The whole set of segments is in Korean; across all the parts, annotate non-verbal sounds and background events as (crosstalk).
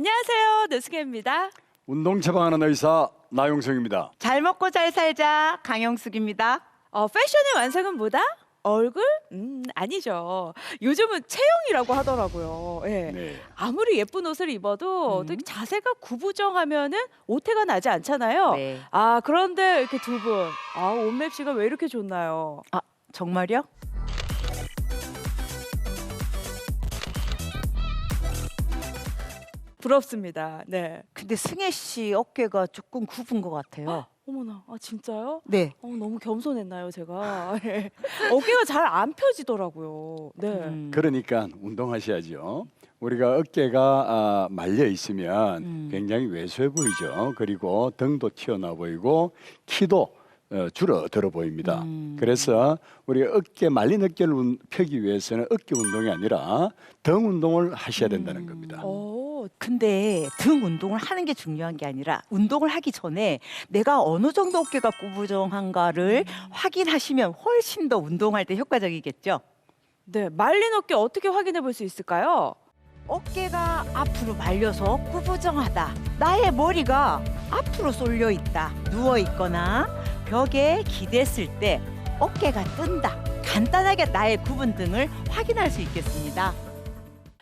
안녕하세요. 노승혜입니다. 운동 처방하는 의사 나용성입니다. 잘 먹고 잘 살자 강영숙입니다. 어, 패션의 완성은 뭐다? 얼굴? 음, 아니죠. 요즘은 체형이라고 하더라고요. 예. 네. 아무리 예쁜 옷을 입어도 음. 또 자세가 구부정하면은 오태가 나지 않잖아요. 네. 아, 그런데 이렇게 두 분. 아, 옷맵시가 왜 이렇게 좋나요? 아 정말요? 부럽습니다. 네. 근데 승혜 씨 어깨가 조금 굽은 것 같아요. 어머나, 아, 진짜요? 네. 어, 너무 겸손했나요, 제가? 예. (laughs) 어깨가 잘 안 펴지더라고요. 네. 음. 그러니까 운동하셔야죠. 우리가 어깨가 아, 말려 있으면 음. 굉장히 왜소해 보이죠. 그리고 등도 튀어나와 보이고 키도 어, 줄어들어 보입니다. 음. 그래서 우리 어깨 말린 어깨를 운- 펴기 위해서는 어깨 운동이 아니라 등 운동을 하셔야 된다는 음. 겁니다. 어, 근데 등 운동을 하는 게 중요한 게 아니라 운동을 하기 전에 내가 어느 정도 어깨가 구부정한가를 확인하시면 훨씬 더 운동할 때 효과적이겠죠. 네. 말린 어깨 어떻게 확인해 볼 수 있을까요? 어깨가 앞으로 말려서 구부정하다. 나의 머리가 앞으로 쏠려 있다. 누워 있거나 벽에 기댔을 때 어깨가 뜬다. 간단하게 나의 구분 등을 확인할 수 있겠습니다.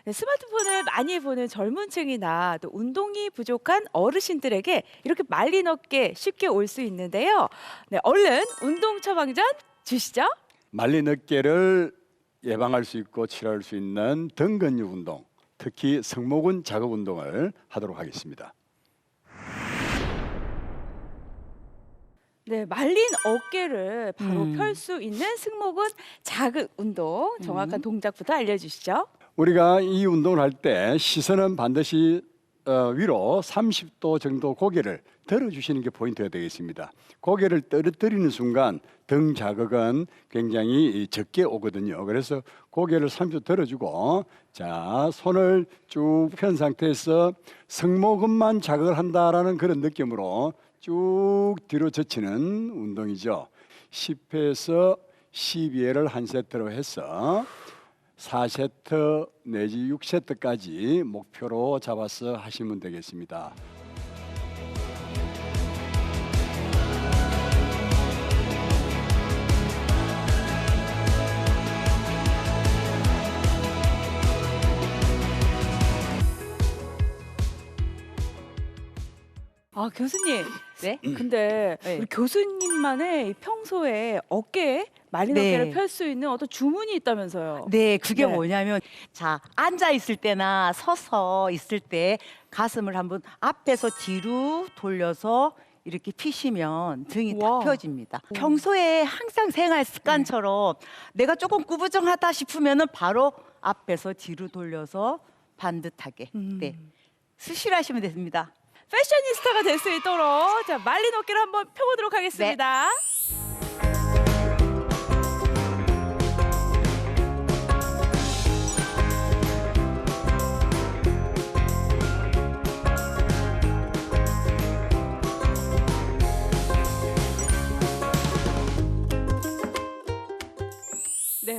네, 스마트폰을 많이 보는 젊은 층이나 또 운동이 부족한 어르신들에게 이렇게 말린 어깨 쉽게 올 수 있는데요. 네, 얼른 운동 처방전 주시죠. 말린 어깨를 예방할 수 있고 치료할 수 있는 등 근육 운동, 특히 승모근 자극 운동을 하도록 하겠습니다. 네, 말린 어깨를 바로 음. 펼 수 있는 승모근 자극 운동 정확한 음. 동작부터 알려주시죠. 우리가 이 운동을 할 때 시선은 반드시 어, 위로 30도 정도 고개를 들어주시는 게 포인트가 되겠습니다. 고개를 떨어뜨리는 순간 등 자극은 굉장히 이 적게 오거든요. 그래서 고개를 30도 들어주고 자 손을 쭉 편 상태에서 승모근만 자극을 한다라는 그런 느낌으로 쭉 뒤로 젖히는 운동이죠. 10회에서 12회를 한 세트로 해서 4세트 내지 6세트까지 목표로 잡아서 하시면 되겠습니다. 아 교수님, 네? 근데 네. 우리 교수님만의 이 평소에 어깨에 말린 네. 어깨를 펼 수 있는 어떤 주문이 있다면서요? 네, 그게 네. 뭐냐면 자 앉아 있을 때나 서서 있을 때 가슴을 한번 앞에서 뒤로 돌려서 이렇게 피시면 등이 와. 다 펴집니다. 평소에 항상 생활 습관처럼 내가 조금 구부정하다 싶으면은 바로 앞에서 뒤로 돌려서 반듯하게 음. 네 수시로 하시면 됩니다. 패셔니스타가 될 수 있도록 자 말린 어깨를 한번 펴보도록 하겠습니다. 네,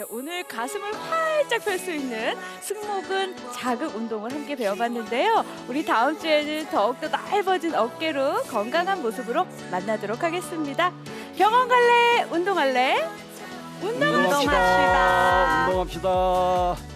오늘 가슴을 활짝 펼 수 있는 승모근 자극 운동을 함께 배워봤는데요. 우리 다음 주에는 더욱더 넓어진 어깨로 건강한 모습으로 만나도록 하겠습니다. 병원 갈래? 운동할래? 운동! 운동합시다. 운동합시다.